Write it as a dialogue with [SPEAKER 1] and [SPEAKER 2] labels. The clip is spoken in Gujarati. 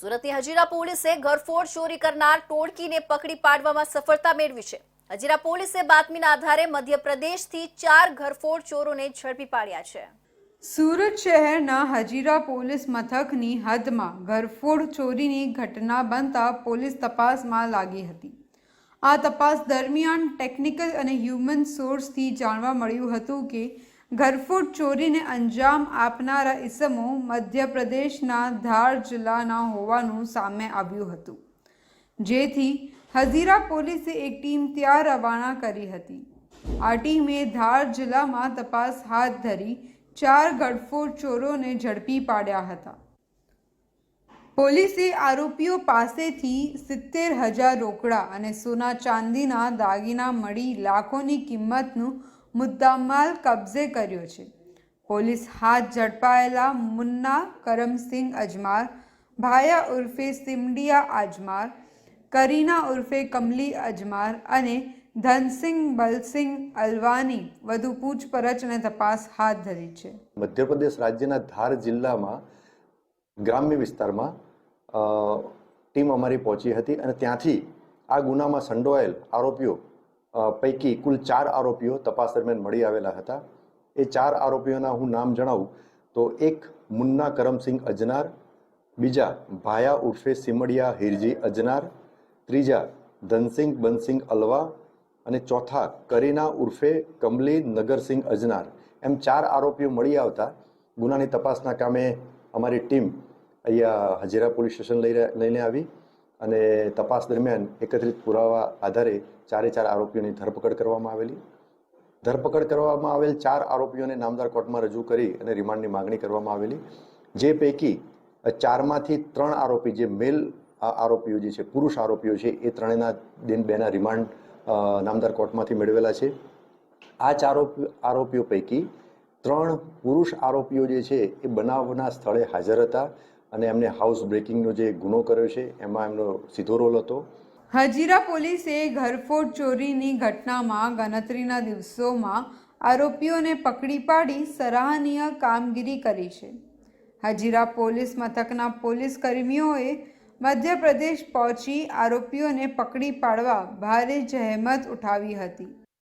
[SPEAKER 1] સુરતની હજીરા પોલીસે ઘરફોડ ચોરી કરનાર ટોળકીને પકડી પાડવામાં સફળતા મેળવી છે. હજીરા પોલીસે બાતમીના આધારે મધ્યપ્રદેશથી ચાર ઘરફોડ ચોરોને ઝડપી પાડ્યા છે.
[SPEAKER 2] સુરત શહેરના હજીરા પોલીસ મથકની હદમાં ઘરફોડ ચોરીની ઘટના બનતા પોલીસ તપાસમાં લાગી હતી. આ તપાસ દરમિયાન ટેકનિકલ અને હ્યુમન સોર્સથી જાણવા મળ્યું હતું કે ઘરફોડ ચોરીને અંજામ આપનારા ઇસમો મધ્યપ્રદેશના ધાર જિલ્લાના હોવાનું સામે આવ્યું હતું. જેથી હઝીરા પોલીસે એક ટીમ ત્યાં રવાના કરી હતી. આ ટીમે ધાર જિલ્લામાં તપાસ હાથ ધરી ચાર ગડફોડ ચોરોને ઝડપી પાડ્યા હતા. પોલીસે આરોપીઓ પાસેથી સિત્તેર હજાર રોકડા અને સોના ચાંદીના દાગીના મળી લાખોની કિંમતનું મુદ્દામાલ કબજે કર્યો છે. પોલીસ હાથ ઝડપાયેલા મુન્ના કરમસિંહ અજમાર, ભાયા ઉર્ફે સિમડિયા અજમાર, કરીના ઉર્ફે કમલી અજમાર અને ધનસિંહ બલસિંહ અલવાની વધુ પૂછપરછ અને તપાસ હાથ ધરી છે.
[SPEAKER 3] મધ્યપ્રદેશ રાજ્યના ધાર જિલ્લામાં, ગ્રામ્ય વિસ્તારમાં ટીમ અમારી પહોંચી હતી અને ત્યાંથી આ ગુનામાં સંડોવાયેલ આરોપીઓ પૈકી કુલ ચાર આરોપીઓ તપાસ દરમિયાન મળી આવેલા હતા. એ ચાર આરોપીઓના હું નામ જણાવું તો એક મુન્ના કરમસિંહ અજનાર, બીજા ભાયા ઉર્ફે સિમડિયા હિરજી અજનાર, ત્રીજા ધનસિંહ બનસિંહ અલવા અને ચોથા કરીના ઉર્ફે કમલી નગરસિંહ અજનાર. એમ ચાર આરોપીઓ મળી આવતા ગુનાની તપાસના કામે અમારી ટીમ અહીંયા હજીરા પોલીસ સ્ટેશન લઈ લઈને આવી. અને તપાસ દરમિયાન એકત્રિત પુરાવા આધારે ચારે ચાર આરોપીઓની ધરપકડ કરવામાં આવેલી. ધરપકડ કરવામાં આવેલ ચાર આરોપીઓને નામદાર કોર્ટમાં રજૂ કરી અને રિમાન્ડની માગણી કરવામાં આવેલી. જે પૈકી ચારમાંથી ત્રણ આરોપી જે મેલ આરોપીઓ જે છે, પુરુષ આરોપીઓ છે, એ ત્રણેયના દિન બેના રિમાન્ડ નામદાર કોર્ટમાંથી મેળવેલા છે. આ ચાર આરોપી- આરોપીઓ પૈકી ત્રણ પુરુષ આરોપીઓ જે છે, એ બનાવના સ્થળે હાજર હતા. અને એમને હાઉસ બ્રેકિંગનો જે ગુનો કર્યો છે, એમાં એમનો સીધો રોલ હતો.
[SPEAKER 2] હજીરા પોલીસે ઘરફોડ ચોરીની ઘટનામાં ગણતરીના દિવસોમાં આરોપીઓને પકડી પાડી સરાહનીય કામગીરી કરી છે. હજીરા પોલીસ મથકના પોલીસ કર્મીઓએ મધ્યપ્રદેશ પહોંચી આરોપીઓને પકડી પાડવા ભારે જહેમત ઉઠાવી હતી.